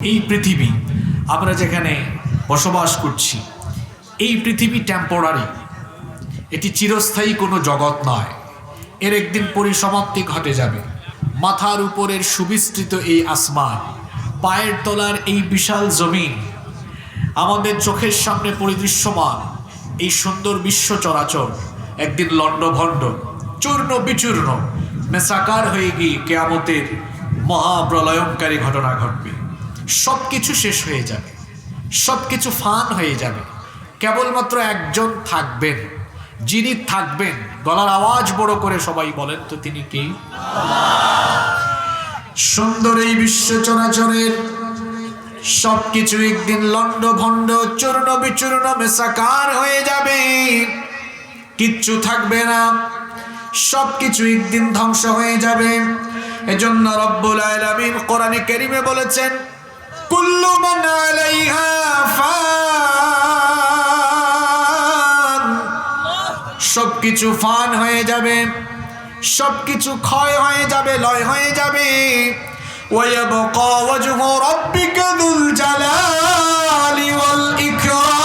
এই পৃথিবী আমরা যেখানে বসবাস করছি, এই পৃথিবী টেম্পোরারি এটি চিরস্থায়ী কোনো জগৎ নয়। এর একদিন পরিসমাপ্তি ঘটে যাবে। মাথার উপরের সুবিস্তৃত এই আসমান, পায়ের তলার এই বিশাল জমিন, আমাদের চোখের সামনে পরিদৃশ্যমান এই সুন্দর বিশ্ব চরাচর একদিন লণ্ডভণ্ড, চূর্ণ বিচূর্ণ মেসাকার হয়ে গিয়ে কেয়ামতের মহাপ্রলয়ঙ্কারী ঘটনা ঘটবে। সব কিছু শেষ হয়ে যাবে। সব কিছু ফান হয়ে যাবে। কেবলমাত্র একজন থাকবেন, যিনি থাকবেন। গলার আওয়াজ বড় করে সবাই বলেন তো তিনি কে? সুন্দর এই বিশ্ব চরাচরের সবকিছু একদিন লন্ড ভণ্ড, চূর্ণ বিচূর্ণ, মেসাকার হয়ে যাবে। কিচ্ছু থাকবে না। সবকিছু একদিন ধ্বংস হয়ে যাবে। এজন্য রব্বুল আলামিন কোরআনে কারীমে বলেছেন কুল্লু মান আলাইহা ফান সবকিছু ফান হয়ে যাবে সবকিছু ক্ষয় হয়ে যাবে লয় হয়ে যাবে ويبقى وجه ربك ذو الجلال والإكرام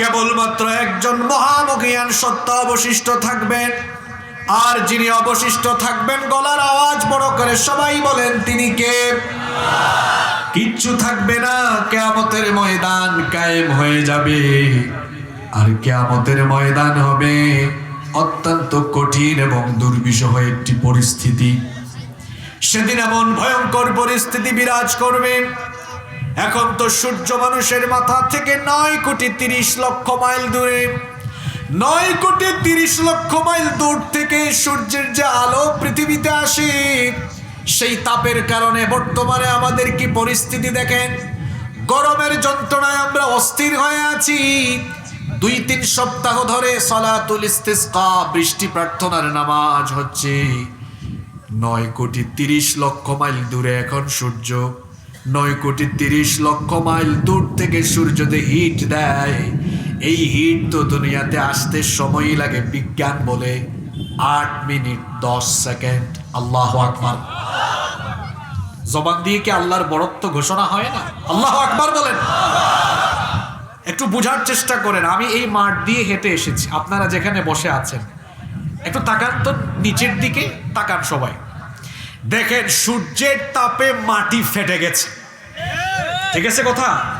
কেবলমাত্র একজন মহামুখিয়ান সত্য অবশিষ্ট থাকবেন আর যিনি অবশিষ্ট থাকবেন, গলার আওয়াজ বড় করে সবাই বলেন, তিনি কে? কিচ্ছু থাকবে না, কেয়ামতের ময়দান কায়েম হয়ে যাবে। আর কেয়ামতের ময়দান হবে অত্যন্ত কঠিন এবং দুর্বিষহ একটি পরিস্থিতি। সেদিন এমন ভয়ঙ্কর পরিস্থিতি বিরাজ করবে। এখন তো সূর্য মানুষের মাথা থেকে নয় কোটি তিরিশ লক্ষ মাইল দূরে। নয় কোটি তিরিশ লক্ষ মাইল দূর থেকে সূর্যের যে আলো পৃথিবীতে আসে, সেই তাপের কারণে বর্তমানে আমাদের কি পরিস্থিতি দেখেন? গরমের যন্ত্রণায় আমরা অস্থির হয়ে আছি। দুই তিন সপ্তাহ ধরে সলাতুল ইস্তিসকা, বৃষ্টি প্রার্থনার নামাজ হচ্ছে। নয় কোটি তিরিশ লক্ষ মাইল দূরে এখন সূর্য। নয় কোটি তিরিশ লক্ষ মাইল দূর থেকে সূর্য যে হিট দেয় এই হিট তো দুনিয়াতে আসতে সময়ই লাগে, বিজ্ঞান বলে। আট মিনিট, দশ সেকেন্ড, আল্লাহ আকবার। জবান দিয়ে কি আল্লাহর বড়ত্ব ঘোষণা হয় না? আল্লাহ আকবার বলেন। একটু বোঝার চেষ্টা করেন, আমি এই মাঠ দিয়ে হেঁটে এসেছি, আপনারা যেখানে বসে আছেন। একটু তাকান তো নিচের দিকে, তাকান সবাই। দেখেন সূর্যের তাপে মাটি ফেটে গেছে। ঠিক আছে কথা?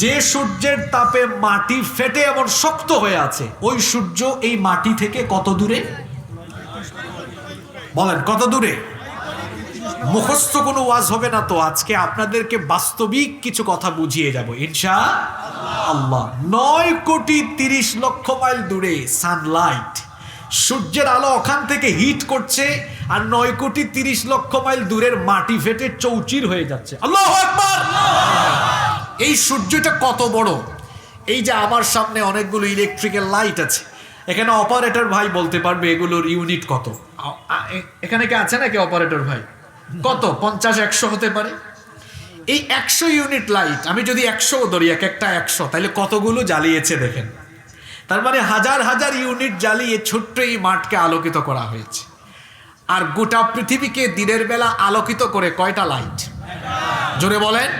যে সূর্যের তাপে মাটি ফেটে এমন শক্ত হয়ে আছে, ওই সূর্য এই মাটি থেকে কত দূরে? বলেন, কত দূরে? মুখস্থ কোনো ওয়াজ হবে না তো, আজকে আপনাদেরকে বাস্তবিক কিছু কথা বুঝিয়ে যাব। ইনশা আল্লাহ, নয় কোটি তিরিশ লক্ষ মাইল দূরে সানলাইট সূর্যের আলো ওখান থেকে হিট করছে, আর নয় কোটি তিরিশ লক্ষ মাইল দূরের মাটি ফেটে চৌচির হয়ে যাচ্ছে। আল্লাহ এই সূর্যটা কত বড়? এই যে আমার সামনে অনেকগুলো ইলেকট্রিক্যাল লাইট আছে। এখানে অপারেটর ভাই বলতে পারবে এগুলোর ইউনিট কত। এখানে কি আছে নাকি অপারেটর ভাই? কত? পঞ্চাশ, একশো হতে পারে। এই একশো ইউনিট লাইট আমি যদি একশো ধরি, এক একটা একশো, তাহলে কতগুলো জ্বালিয়েছে দেখেন। তার মানে হাজার হাজার ইউনিট জ্বালিয়ে ছোট্ট এই মাঠকে আলোকিত করা হয়েছে। আর গোটা পৃথিবীকে দিনের বেলা আলোকিত করে কয়টা লাইট জোরে বলেন।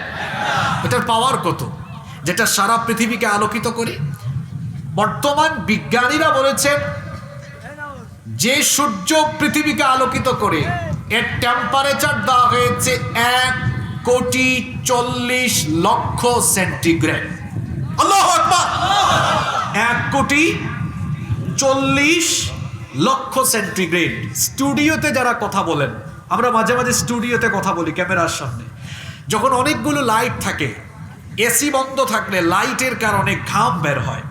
এটার পাওয়ার কত? যেটা সারা পৃথিবীকে আলোকিত করে? বর্তমান বিজ্ঞানীরা বলেছেন, যে সূর্য পৃথিবীকে আলোকিত করে, এর টেম্পারেচার দেওয়া হয়েছে এক কোটি চল্লিশ লক্ষ সেন্টিগ্রেড আল্লাহ এক কোটি চল্লিশ লক্ষ সেন্টিগ্রেড স্টুডিওতে যারা কথা বলেন, আমরা মাঝে মাঝে স্টুডিওতে কথা বলি, ক্যামেরার সামনে। যখন অনেকগুলো লাইট থাকে, এসি বন্ধ থাকলে লাইটের কারণে ঘাম বের হয়।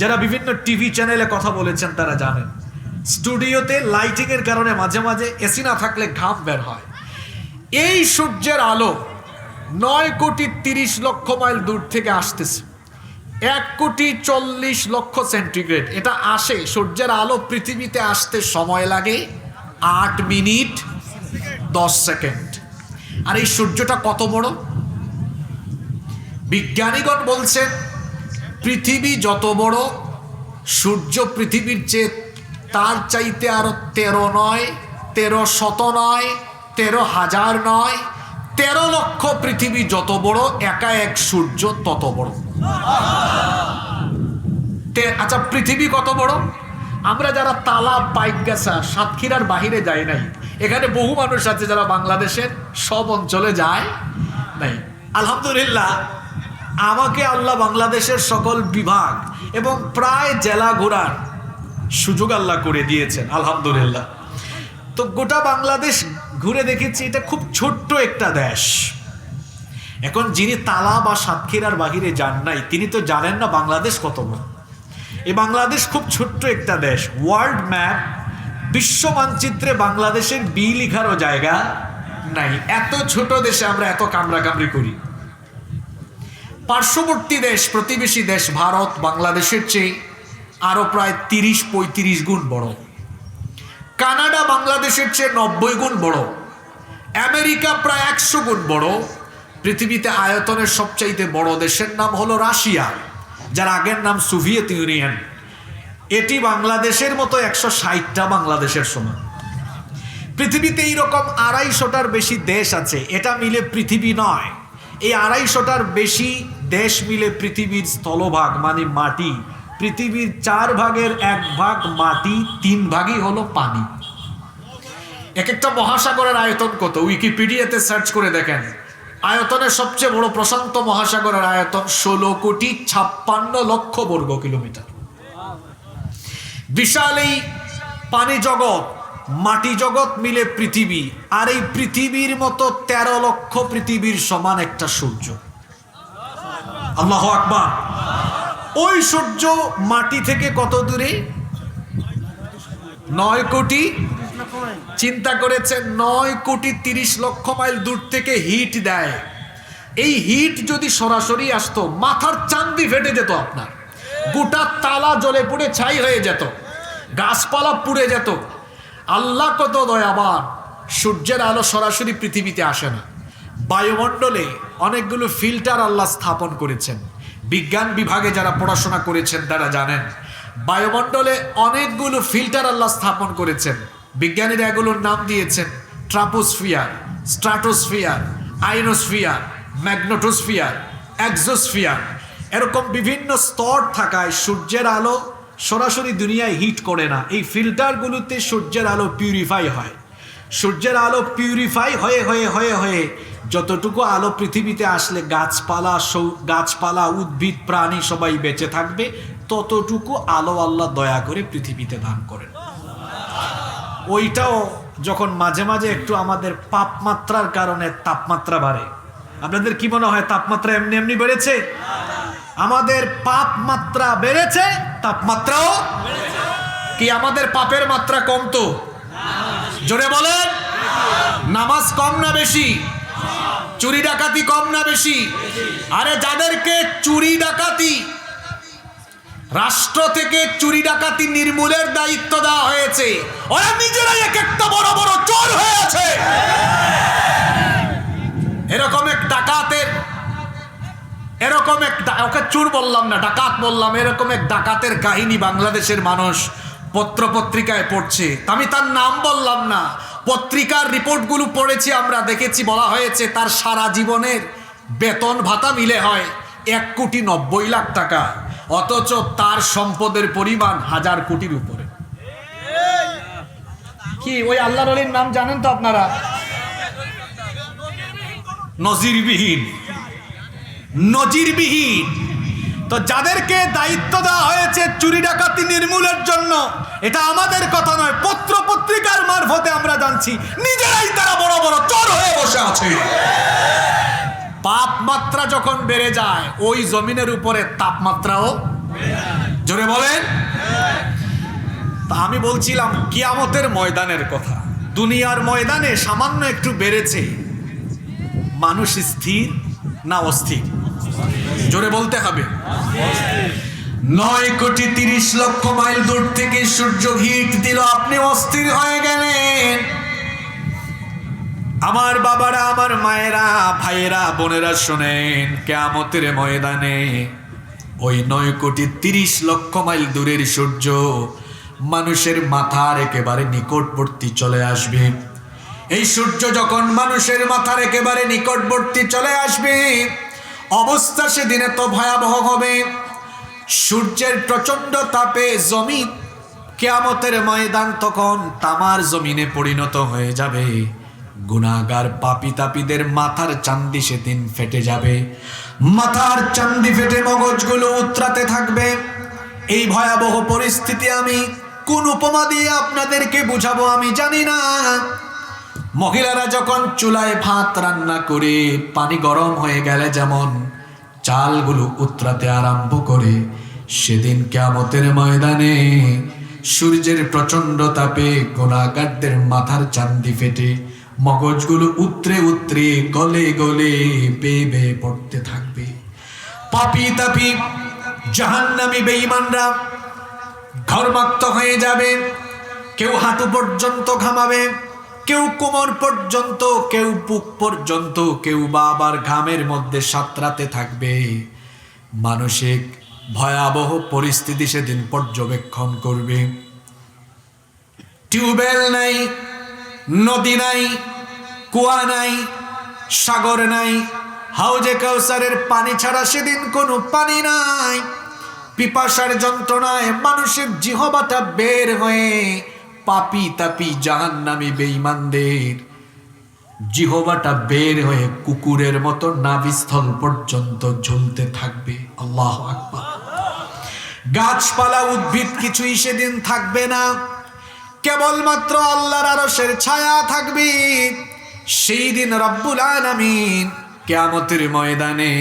যারা বিভিন্ন টিভি চ্যানেলে কথা বলেছেন তারা জানেন, স্টুডিওতে লাইটিং এর কারণে মাঝে মাঝে এসি না থাকলে ঘাম বের হয়। এই সূর্যের আলো নয় কোটি তিরিশ লক্ষ মাইল দূর থেকে আসতেছে। এক কোটি চল্লিশ লক্ষ সেন্টিগ্রেড। এটা আসে, সূর্যের আলো পৃথিবীতে আসতে সময় লাগে আট মিনিট দশ সেকেন্ড। আর এই সূর্যটা কত বড়? বিজ্ঞানীগণ বলছেন, পৃথিবী যত বড়, সূর্য পৃথিবীর চেয়ে তার চাইতে আরও তেরো নয়, তেরো শত নয়, তেরো হাজার নয়, তেরো লক্ষ পৃথিবী যত বড়, একা এক সূর্য তত বড়। আচ্ছা পৃথিবী কত বড়? আমরা যারা তালা বাইক গেছা সাতক্ষীরার বাহিরে যাই নাই এখানে বহু মানুষ আছে যারা বাংলাদেশের সব অঞ্চলে যায় নাই। আলহামদুলিল্লাহ, আমাকে আল্লাহ বাংলাদেশের সকল বিভাগ এবং প্রায় জেলা ঘোরার সুযোগ আল্লাহ করে দিয়েছেন, আলহামদুলিল্লাহ। তো গোটা বাংলাদেশ ঘুরে দেখেছি, এটা খুব ছোট্ট একটা দেশ। এখন যিনি তালা বা সাতক্ষীরার বাহিরে যান নাই, তিনি তো জানেন না বাংলাদেশ কত বড়। এই বাংলাদেশ খুব ছোট্ট একটা দেশ ওয়ার্ল্ড ম্যাপ বিশ্ব মানচিত্রে বাংলাদেশের বি লিখারও জায়গা নাই। এত ছোট দেশে আমরা এত কামড়াকামড়ি করি। পার্শ্ববর্তী দেশ, প্রতিবেশী দেশ ভারত, বাংলাদেশের চেয়ে আরও প্রায় তিরিশ পঁয়ত্রিশ গুণ বড়। কানাডা, বাংলাদেশের চেয়ে নব্বই গুণ বড়। আমেরিকা প্রায় একশো গুণ বড়। পৃথিবীতে আয়তনের সবচাইতে বড় দেশের নাম হলো রাশিয়া, যার আগের নাম সোভিয়েত ইউনিয়ন। এটি বাংলাদেশের মতো একশো ষাটটা বাংলাদেশের সমান পৃথিবীতে এইরকম আড়াইশোটার বেশি দেশ আছে, এটা মিলে পৃথিবী নয়। এই আড়াইশোটার বেশি দেশ মিলে পৃথিবীর স্থলভাগ মানে মাটি। পৃথিবীর চার ভাগের এক ভাগ মাটি, তিন ভাগই হলো পানি। এক একটা মহাসাগরের আয়তন কত? উইকিপিডিয়াতে সার্চ করে দেখেন। আয়তনের সবচেয়ে বড় প্রশান্ত মহাসাগরের আয়তন ষোলো কোটি ছাপ্পান্ন লক্ষ বর্গ কিলোমিটার। বিশাল এই পানি জগৎ, মাটি জগৎ মিলে পৃথিবী, আর এই পৃথিবীর মতো তেরো লক্ষ পৃথিবীর সমান একটা সূর্য। আল্লাহ আকবার। ওই সূর্য মাটি থেকে কত দূরে? নয় কোটি। চিন্তা করেছে নয় কোটি তিরিশ লক্ষ মাইল দূর থেকে হিট দেয়। এই হিট যদি সরাসরি আসতো, মাথার চান্দি ফেটে যেত আপনার। গোটা তালা জলে পুড়ে ছাই হয়ে যেত, গাছপালা পুড়ে যেত। আল্লাহ কত দয়াবান, সূর্যের আলো সরাসরি পৃথিবীতে আসে না। বায়ুমণ্ডলে অনেকগুলো ফিল্টার আল্লাহ স্থাপন করেছেন। বিজ্ঞান বিভাগে যারা পড়াশোনা করেছেন তারা জানেন, বায়ুমণ্ডলে অনেকগুলো ফিল্টার আল্লাহ স্থাপন করেছেন। বিজ্ঞানীরা এগুলোর নাম দিয়েছেন, troposphere stratosphere ionosphere, magnetosphere, exosphere. এরকম বিভিন্ন স্তর থাকায় সূর্যের আলো সরাসরি দুনিয়ায় হিট করে না। এই ফিল্টারগুলোতে সূর্যের আলো পিউরিফাই হয়। সূর্যের আলো পিউরিফাই হয়ে হয়ে হয়ে হয়ে যতটুকু আলো পৃথিবীতে আসলে গাছপালা গাছপালা, উদ্ভিদ, প্রাণী সবাই বেঁচে থাকবে, ততটুকু আলো আল্লাহ দয়া করে পৃথিবীতে দান করেন। ওইটাও যখন মাঝে মাঝে একটু আমাদের পাপমাত্রার কারণে তাপমাত্রা বাড়ে। আপনাদের কি মনে হয় তাপমাত্রা এমনি এমনি বেড়েছে? আমাদের পাপ মাত্রা বেড়েছে তাপমাত্রাও কি আমাদের পাপের মাত্রা কমতো জোরে বলেন। নামাজ কম না বেশি? চুরি ডাকাতি কম না বেশি? আরে যাদেরকে চুরি ডাকাতি, রাষ্ট্র থেকে চুরি ডাকাতি নির্মূলের দায়িত্ব দেওয়া হয়েছে, ওরা নিজেরাই এক একটা বড় বড় চোর হয়ে আছে। এরকম এক ডাকাতের এরকম এক ওকে চুর বললাম না, ডাকাত বললাম, এরকম এক ডাকাতের কাহিনী বাংলাদেশের মানুষ পত্র পত্রিকায় পড়ছে। আমি তার নাম বললাম না, পত্রিকার রিপোর্টগুলো পড়েছি আমরা, দেখেছি, বলা হয়েছে তার সারা জীবনের বেতন ভাতা মিলে হয় এক কোটি নব্বই লাখ টাকা, অথচ তার সম্পদের পরিমাণ হাজার কোটির উপরে। কি, ওই আল্লাহ রলির নাম জানেন তো আপনারা? নজিরবিহীন। নজিরবিহীন। তো যাদেরকে দায়িত্ব দেওয়া হয়েছে চুরি ডাকাতি নির্মূলের জন্য, এটা আমাদের কথা নয় পত্র পত্রিকার মারফতে আমরা জানছি, নিজেরাই তারা বড় বড় চোর হয়ে বসে আছে। তাপমাত্রা যখন বেড়ে যায়, ওই জমিনের উপরে তাপমাত্রাও জোরে বলেন। তা আমি বলছিলাম, কিয়ামতের ময়দানের কথা। দুনিয়ার ময়দানে সামান্য একটু বেড়েছে। মানুষ স্থির না অস্থির? জোরে বলতে হবে। নয় কোটি তিরিশ লক্ষ মাইল দূর থেকে সূর্য হিট দিল। আপনি অস্থির হয়ে গেলেন। আমার বাবারা, আমার মায়েরা, ভাইয়েরা, বোনেরা শোনেন কেমতের ময়দানে ওই নয় কোটি তিরিশ লক্ষ মাইল দূরের সূর্য মানুষের মাথার একেবারে নিকটবর্তী চলে আসবে। এই সূর্য যখন মানুষের মাথার একেবারে নিকটবর্তী চলে আসবে অবস্থা সেদিনে তো ভয়াবহ হবে। সূর্যের প্রচণ্ড তাপে জমি কেয়ামতের ময়দান তখন তামার জমিনে পরিণত হয়ে যাবে। গুনাগার পাপি তাপিদের মাথার চান্দি সেদিন ফেটে যাবে। মাথার চান্দি ফেটে মগজগুলো উতরাতে থাকবে। এই ভয়াবহ পরিস্থিতি আমি কোন উপমা দিয়ে আপনাদেরকে বুঝাবো আমি জানি না। মহিলারা যখন চুলায় ভাত রান্না করে, পানি গরম হয়ে গেলে যেমন চালগুলো উতরাতে আরম্ভ করে, সেদিন কেয়ামতের ময়দানে সূর্যের প্রচণ্ড তাপে গোনাগারদের মাথার চান্দি ফেটে মগজগুলো উতরে উতরে গলে গলে বেয়ে বেয়ে পড়তে থাকবে। পাপি তাপি জাহান্নামী বেঈমানরা ঘরমাক্ত হয়ে যাবে, কেউ হাঁটু পর্যন্ত ঘামাবে কেউ কোমর পর্যন্ত, কেউ বুক পর্যন্ত, কেউ বা আবার ঘামের মধ্যে সাঁতরাতে থাকবে। মানসিক ভয়াবহ পরিস্থিতি সেদিন পর্যবেক্ষণ করবে। টিউবওয়েল নাই, নদী নাই, কুয়া নাই, সাগর নাই, হাউজে কাউসারের পানি ছাড়া সেদিন কোনো পানি নাই। পিপাসার যন্ত্রণায় মানুষের জিহবাটা বের হয়ে পাপি তাপি জাহান্নামী বেঈমানদের। জিহবাটা বের হয়ে কুকুরের মতো নাভিস্থল পর্যন্ত ঝুলতে থাকবে। আল্লাহ আকবার। গাছপালা উদ্ভিদ কিছুই সেদিন থাকবে না। কেবলমাত্র আল্লাহর আরশের ছায়া থাকবে। সেই দিন রব্বুল আলামিন কেয়ামতের ময়দানে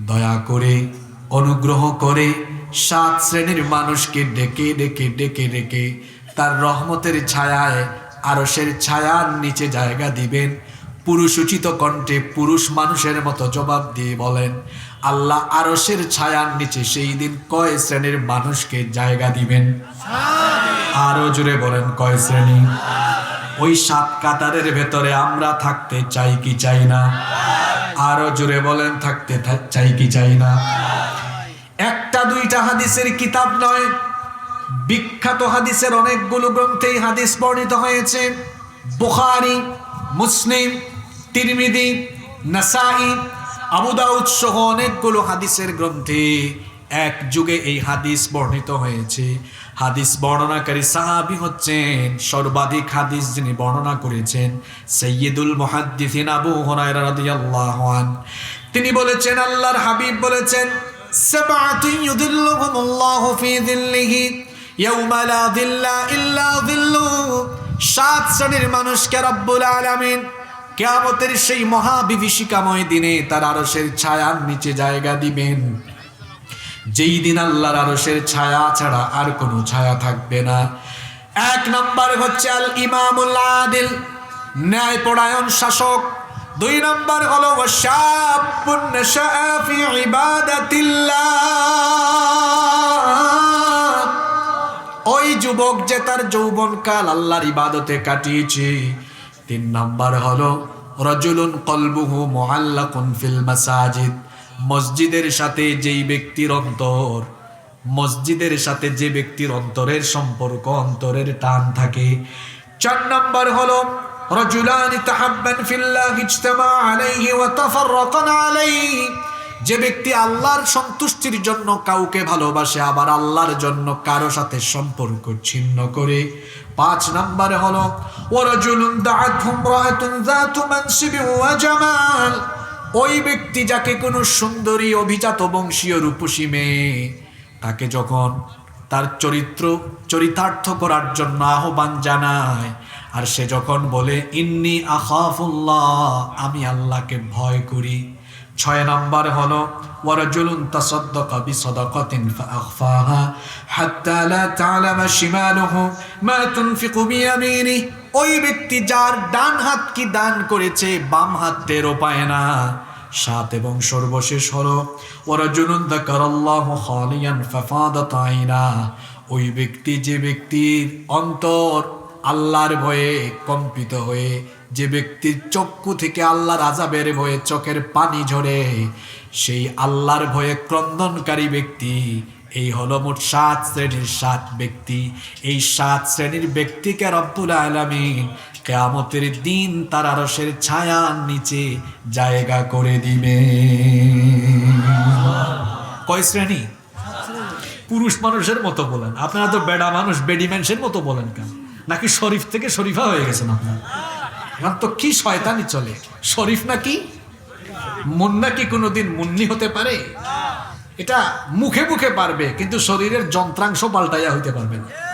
দয়া করে, অনুগ্রহ করে সাত শ্রেণির মানুষকে ডেকে ডেকে ডেকে ডেকে তার রহমতের ছায়ায় আরশের ছায়ার নিচে জায়গা দিবেন। পুরুষ উচিত কণ্ঠে পুরুষ মানুষের মতো জবাব দিয়ে বলেন, আল্লাহ আরশের ছায়ার নিচে সেই দিন কয় শ্রেণির মানুষকে জায়গা দিবেন? আরও জুড়ে বলেন, কয় শ্রেণি? ওই সাত কাতারের ভেতরে আমরা থাকতে চাই কি চাই না? আরও জুড়ে বলেন, থাকতে চাই কি চাই না? একটা দুইটা হাদিসের কিতাব নয় বিখ্যাত হাদিসের অনেকগুলো গ্রন্থেই হাদিস বর্ণিত হয়েছে। বুখারি, মুসলিম, তিরমিদি, নাসাই, আবু দাউদ সহ অনেকগুলো হাদিসের গ্রন্থে এক যুগে এই হাদিস বর্ণিত হয়েছে। হাদিস বর্ণনাকারী সাহাবি হচ্ছেন সর্বাধিক হাদিস যিনি বর্ণনা করেছেন সৈয়দুল মুহাদ্দিসিন আবু হুরায়রা রাদিয়াল্লাহু তিনি বলেছেন, আল্লাহর হাবিব বলেছেন ইউদিল্লুহুমুল্লাহু ফি যিল্লিহি সাত শ্রেণির মানুষকে রব্বুল আলামিন কিয়ামতের সেই মহা বিভীষিকাময় দিনে তার আরশের ছায়ার নিচে জায়গা দিবেন। যেই দিন আল্লাহর আরশের ছায়া ছাড়া আর কোনো ছায়া থাকবে না। এক নম্বর হচ্ছে আল ইমামুল আদিল ন্যায় পরায়ণ শাসক। দুই নম্বর হলো ইবাদাতিল্লাহ। ওই যুবক যে তার যৌবনকাল আল্লাহর ইবাদতে কাটিয়েছে। তিন নাম্বার হলো, রজুলুন কলবুহু মুআল্লাকুন ফিল মাসাজিদ। মসজিদের সাথে যেই ব্যক্তির অন্তর, মসজিদের সাথে যে ব্যক্তির অন্তরের সম্পর্ক, অন্তরের টান থাকে। চার নাম্বার হলো, রজুলান তাহাব্বান ফিল্লাহ ইজতামা আলাইহি ওয়া তাফাররাকান আলাইহি। যে ব্যক্তি আল্লাহর সন্তুষ্টির জন্য কাউকে ভালোবাসে, আবার আল্লাহর জন্য কারও সাথে সম্পর্ক ছিন্ন করে। পাঁচ নম্বরে হলো ওই ব্যক্তি যাকে কোনো সুন্দরী, অভিজাত, বংশীয় রূপসী মেয়ে, তাকে যখন তার চরিত্র, চরিতার্থ করার জন্য আহ্বান জানায়, আর সে যখন বলে, ইন্নি আখাফুল্লাহ, আমি আল্লাহকে ভয় করি। ছয় নম্বর হলো, ওয়ারাজুলুন তাসাদ্দাকা বিসাদাকাতিন ফাআখফাহা হাত্তা লা তা'লামা শিমালুহু মা তুনফিকু বিয়ামিনিহি ওই ব্যক্তি যার ডান হাত কি দান করেছে, বাম হাত টেরও পায় না। সাত এবং সর্বশেষ হলো ওরাজুলুন যাকারাল্লাহু খালিয়ান ফাফাদাত আইনা। ওই ব্যক্তি যে ব্যক্তির অন্তর আল্লাহর ভয়ে কম্পিত হয়ে যে ব্যক্তির চক্ষু থেকে আল্লাহর আজাবের ভয়ে চোখের পানি ঝরে, সেই আল্লাহর ভয়ে ক্রন্দনকারী ব্যক্তি, এই হলো মোট সাত শ্রেণির সাত ব্যক্তি। এই সাত শ্রেণির ব্যক্তিকে রব্বুল আলমিন কেয়ামতের দিন তার আরসের ছায়ার নিচে জায়গা করে দিবে। কয় শ্রেণি? পুরুষ মানুষের মতো বলেন। আপনারা তো বেডা মানুষ, বেডি মানুষের মতো বলেন কেন? নাকি শরীফ থেকে শরীফা হয়ে গেছেন আপনারা? এখন তো কি শয়তানি চলে? শরীফ নাকি? মুন্না কি কোনোদিন মুন্নি হতে পারে? এটা মুখে মুখে পারবে, কিন্তু শরীরের যন্ত্রাংশ পাল্টাইয়া হইতে পারবে না।